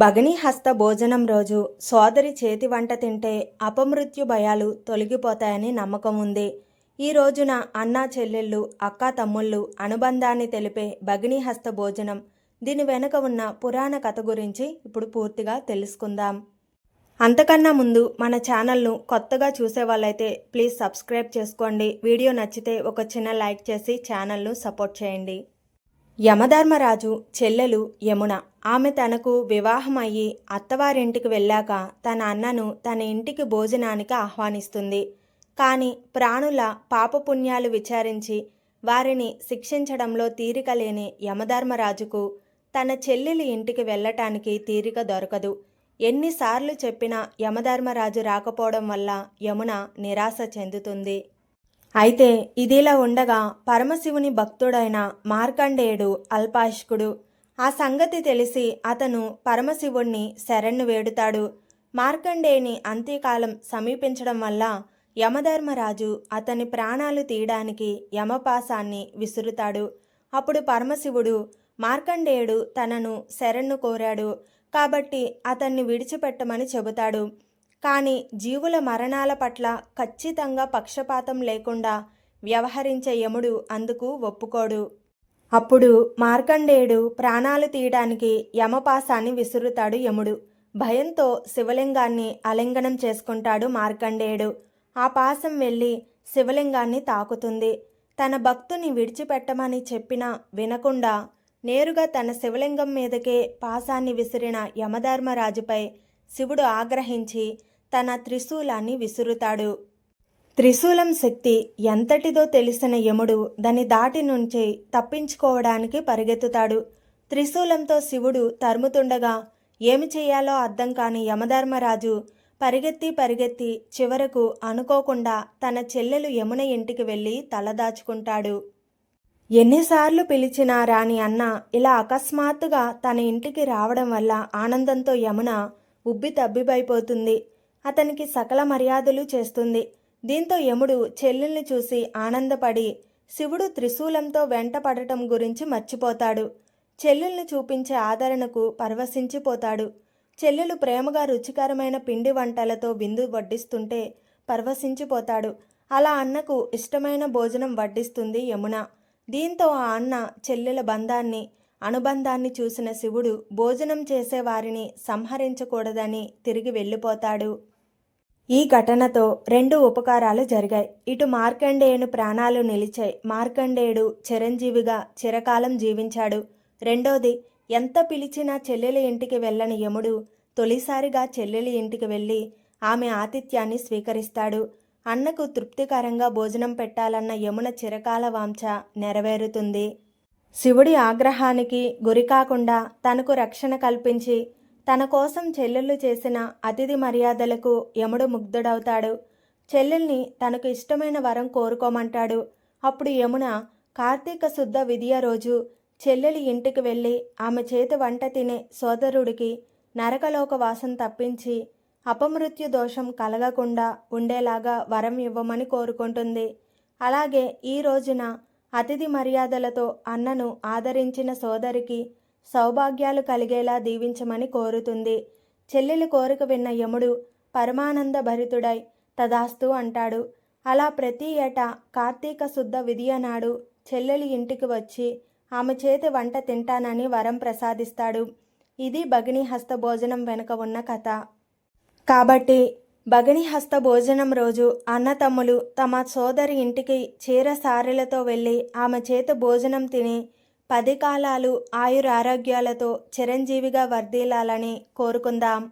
భగిని హస్త భోజనం రోజు సోదరి చేతి వంట తింటే అపమృత్యు భయాలు తొలగిపోతాయని నమ్మకం ఉంది. ఈ రోజున అన్నా చెల్లెళ్ళు అక్కా తమ్ముళ్ళు అనుబంధాన్ని తెలిపే భగిని హస్త భోజనం దీని వెనుక ఉన్న పురాణ కథ గురించి ఇప్పుడు పూర్తిగా తెలుసుకుందాం. అంతకన్నా ముందు మన ఛానల్ను కొత్తగా చూసే వాళ్ళైతే ప్లీజ్ సబ్స్క్రైబ్ చేసుకోండి. వీడియో నచ్చితే ఒక చిన్న లైక్ చేసి ఛానల్ను సపోర్ట్ చేయండి. యమధర్మరాజు చెల్లెలు యమున. ఆమె తనకు వివాహం అయ్యి అత్తవారింటికి వెళ్ళాక తన అన్నను తన ఇంటికి భోజనానికి ఆహ్వానిస్తుంది. కానీ ప్రాణుల పాపపుణ్యాలు విచారించి వారిని శిక్షించడంలో తీరిక లేని యమధర్మరాజుకు తన చెల్లెలి ఇంటికి వెళ్ళటానికి తీరిక దొరకదు. ఎన్నిసార్లు చెప్పినా యమధర్మరాజు రాకపోవడం వల్ల యమున నిరాశ చెందుతుంది. అయితే ఇదిలా ఉండగా పరమశివుని భక్తుడైన మార్కండేయుడు అల్పాయుష్కుడు. ఆ సంగతి తెలిసి అతను పరమశివుణ్ణి శరణ్ను వేడుతాడు. మార్కండేయుని అంత్యకాలం సమీపించడం వల్ల యమధర్మరాజు అతని ప్రాణాలు తీయడానికి యమపాసాన్ని విసురుతాడు. అప్పుడు పరమశివుడు మార్కండేయుడు తనను శరణ్ను కోరాడు. కాబట్టి అతన్ని విడిచిపెట్టమని చెబుతాడు. కానీ జీవుల మరణాల పట్ల ఖచ్చితంగా పక్షపాతం లేకుండా వ్యవహరించే యముడు అందుకు ఒప్పుకోడు. అప్పుడు మార్కండేయుడు ప్రాణాలు తీయడానికి యమపాసాన్ని విసురుతాడు యముడు. భయంతో శివలింగాన్ని అలింగనం చేసుకుంటాడు మార్కండేయుడు. ఆ పాసం వెళ్ళి శివలింగాన్ని తాకుతుంది. తన భక్తుని విడిచిపెట్టమని చెప్పినా వినకుండా నేరుగా తన శివలింగం మీదకే పాసాన్ని విసిరిన యమధర్మరాజుపై శివుడు ఆగ్రహించి తన త్రిశూలాన్ని విసురుతాడు. త్రిశూలం శక్తి ఎంతటిదో తెలిసిన యముడు దాని దాటి నుంచి తప్పించుకోవడానికి పరిగెత్తుతాడు. త్రిశూలంతో శివుడు తరుముతుండగా ఏమి చేయాలో అర్థం కాని యమధర్మరాజు పరిగెత్తి పరిగెత్తి చివరకు అనుకోకుండా తన చెల్లెలు యమున ఇంటికి వెళ్ళి తలదాచుకుంటాడు. ఎన్నిసార్లు పిలిచినా రాని అన్న ఇలా అకస్మాత్తుగా తన ఇంటికి రావడం వల్ల ఆనందంతో యమున ఉబ్బి తబ్బిబైపోతుంది. అతనికి సకల మర్యాదలు చేస్తుంది. దీంతో యముడు చెల్లెల్ని చూసి ఆనందపడి శివుడు త్రిశూలంతో వెంట పడటం గురించి మర్చిపోతాడు. చెల్లెల్ని చూపించే ఆదరణకు పరవశించిపోతాడు. చెల్లెలు ప్రేమగా రుచికరమైన పిండి వంటలతో విందు వడ్డిస్తుంటే పరవశించిపోతాడు. అలా అన్నకు ఇష్టమైన భోజనం వడ్డిస్తుంది యమున. దీంతో ఆ అన్న చెల్లెల బంధాన్ని అనుబంధాన్ని చూసిన శివుడు భోజనం చేసే వారిని సంహరించకూడదని తిరిగి వెళ్ళిపోతాడు. ఈ ఘటనతో రెండు ఉపకారాలు జరిగాయి. ఇటు మార్కండేయుని ప్రాణాలు నిలిచాయి. మార్కండేయుడు చిరంజీవిగా చిరకాలం జీవించాడు. రెండోది ఎంత పిలిచినా చెల్లెలి ఇంటికి వెళ్ళని యముడు తొలిసారిగా చెల్లెలి ఇంటికి వెళ్ళి ఆమె ఆతిథ్యాన్ని స్వీకరిస్తాడు. అన్నకు తృప్తికరంగా భోజనం పెట్టాలన్న యమున చిరకాల వాంఛ నెరవేరుతుంది. శివుడి ఆగ్రహానికి గురికాకుండా తనకు రక్షణ కల్పించి తన కోసం చెల్లెళ్ళు చేసిన అతిథి మర్యాదలకు యముడు ముగ్ధుడవుతాడు. చెల్లెల్ని తనకు ఇష్టమైన వరం కోరుకోమంటాడు. అప్పుడు యమున కార్తీక శుద్ధ విధియ రోజు చెల్లెలి ఇంటికి వెళ్ళి ఆమె చేతి వంట తినే సోదరుడికి నరకలోక వాసం తప్పించి అపమృత్యు దోషం కలగకుండా ఉండేలాగా వరం ఇవ్వమని కోరుకుంటుంది. అలాగే ఈ రోజున అతిథి మర్యాదలతో అన్నను ఆదరించిన సోదరికి సౌభాగ్యాలు కలిగేలా దీవించమని కోరుతుంది. చెల్లెలి కోరిక విన్న యముడు పరమానంద భరితుడై తదాస్తు అంటాడు. అలా ప్రతి ఏటా కార్తీక శుద్ధ విధియ నాడు చెల్లెలి ఇంటికి వచ్చి ఆమె చేతి వంట తింటానని వరం ప్రసాదిస్తాడు. ఇది భగిని హస్త భోజనం వెనుక ఉన్న కథ. కాబట్టి భగిని హస్త భోజనం రోజు అన్నతమ్ములు తమ సోదరి ఇంటికి చీర సారెలతో వెళ్ళి ఆమె చేత భోజనం తిని పది కాలాలు ఆయురారోగ్యాలతో చిరంజీవిగా వర్ధిల్లాలని కోరుకుందాం.